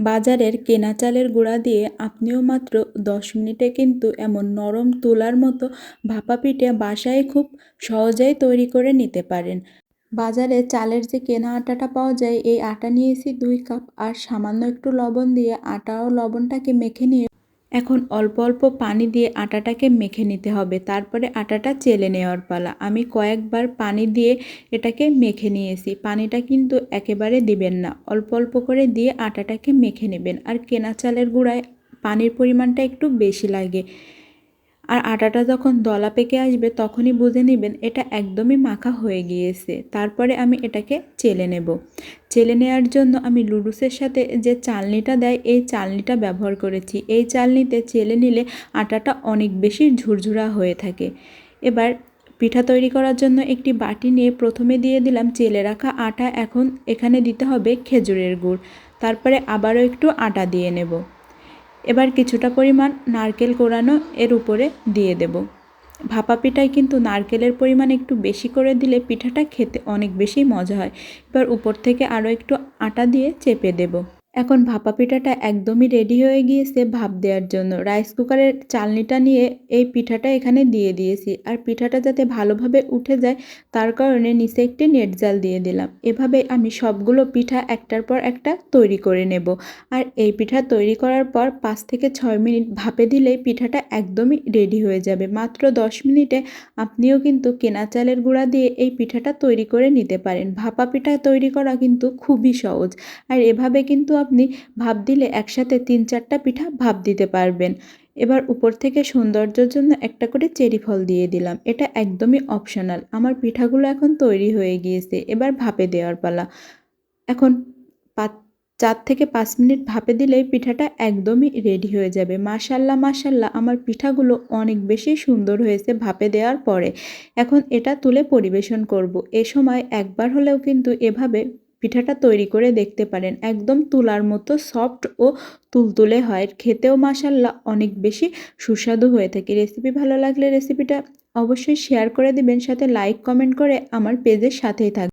বাজারের কেনা চালের গুঁড়া দিয়ে আপনিও মাত্র দশ মিনিটে কিন্তু এমন নরম তুলার মতো ভাপা পিঠে বাসায় খুব সহজেই তৈরি করে নিতে পারেন। বাজারে চালের যে কেনা আটাটা পাওয়া যায়, এই আটা নিয়েছি দুই কাপ আর সামান্য একটু লবণ দিয়ে আটা ও লবণটাকে মেখে নিয়ে এখন অল্প অল্প পানি দিয়ে আটাটাকে মেখে নিতে হবে। তারপরে আটাটা চেলে নেওয়ার পালা। আমি কয়েকবার পানি দিয়ে এটাকে মেখে নিয়েছি। পানিটা কিন্তু একেবারে দিবেন না। অল্প অল্প করে দিয়ে আটাটাকে মেখে নেবেন। আর কেনা চালের গুঁড়ায় পানির পরিমাণটা একটু বেশি লাগে। আর আটাটা যখন দলা পেকে আসবে, তখনই বুঝে নেবেন এটা একদমই মাখা হয়ে গিয়েছে। তারপরে আমি এটাকে চেলে নেব। চেলে নেওয়ার জন্য আমি লুডুসের সাথে যে চালনিটা দেয়, এই চালনিটা ব্যবহার করেছি। এই চালনিতে চেলে নিলে আটাটা অনেক বেশি ঝুরঝুরা হয়ে থাকে। এবার পিঠা তৈরি করার জন্য একটি বাটি নিয়ে প্রথমে দিয়ে দিলাম চেলে রাখা আটা। এখন এখানে দিতে হবে খেজুরের গুড়। তারপরে আবারও একটু আটা দিয়ে নেব। এবার কিছুটা পরিমাণ নারকেল কোরানো এর উপরে দিয়ে দেব। ভাপা পিঠায় কিন্তু নারকেলের পরিমাণ একটু বেশি করে দিলে পিঠাটা খেতে অনেক বেশি মজা হয়। এবার উপর থেকে আরও একটু আটা দিয়ে চেপে দেবো। এখন ভাপা পিঠাটা একদমই রেডি হয়ে গিয়েছে ভাপ দেওয়ার জন্য। রাইস কুকারের চালনিটা নিয়ে এই পিঠাটা এখানে দিয়ে দিয়েছি। আর পিঠাটা যাতে ভালোভাবে উঠে যায়, তার কারণে নিচে একটি নেট জাল দিয়ে দিলাম। এভাবে আমি সবগুলো পিঠা একটার পর একটা তৈরি করে নেব। আর এই পিঠা তৈরি করার পর পাঁচ থেকে ছয় মিনিট ভাপে দিলেই পিঠাটা একদমই রেডি হয়ে যাবে। মাত্র দশ মিনিটে আপনিও কিন্তু কেনা চালের গুঁড়া দিয়ে এই পিঠাটা তৈরি করে নিতে পারেন। ভাপা পিঠা তৈরি করা কিন্তু খুবই সহজ। আর এভাবে কিন্তু আপনি ভাপ দিলে একসাথে তিন চারটা পিঠা ভাপ দিতে পারবেন। এবার উপর থেকে সৌন্দর্যের জন্য একটা করে চেরি ফল দিয়ে দিলাম। এটা একদমই অপশনাল আমার পিঠাগুলো এখন তৈরি হয়ে গিয়েছে। এবার ভাপে দেওয়ার পালা। এখন পাঁচ, চার থেকে পাঁচ মিনিট ভাপে দিলেই পিঠাটা একদমই রেডি হয়ে যাবে। মাশাল্লাহ মাশাল্লাহ, আমার পিঠাগুলো অনেক বেশি সুন্দর হয়েছে ভাপে দেওয়ার পরে। এখন এটা তুলে পরিবেশন করব। এ সময় একবার হলেও কিন্তু এভাবে পিঠাটা তৈরি করে দেখতে পারেন। একদম তুলার মতো সফট ও তুলতুলে হয়। খেতেও মাসাল্লাহ অনেক বেশি সুস্বাদু হয়ে থাকে। রেসিপি ভালো লাগলে রেসিপিটা অবশ্যই শেয়ার করে দিবেন। সাথে লাইক, কমেন্ট করে আমার পেজের সাথেই থাকবে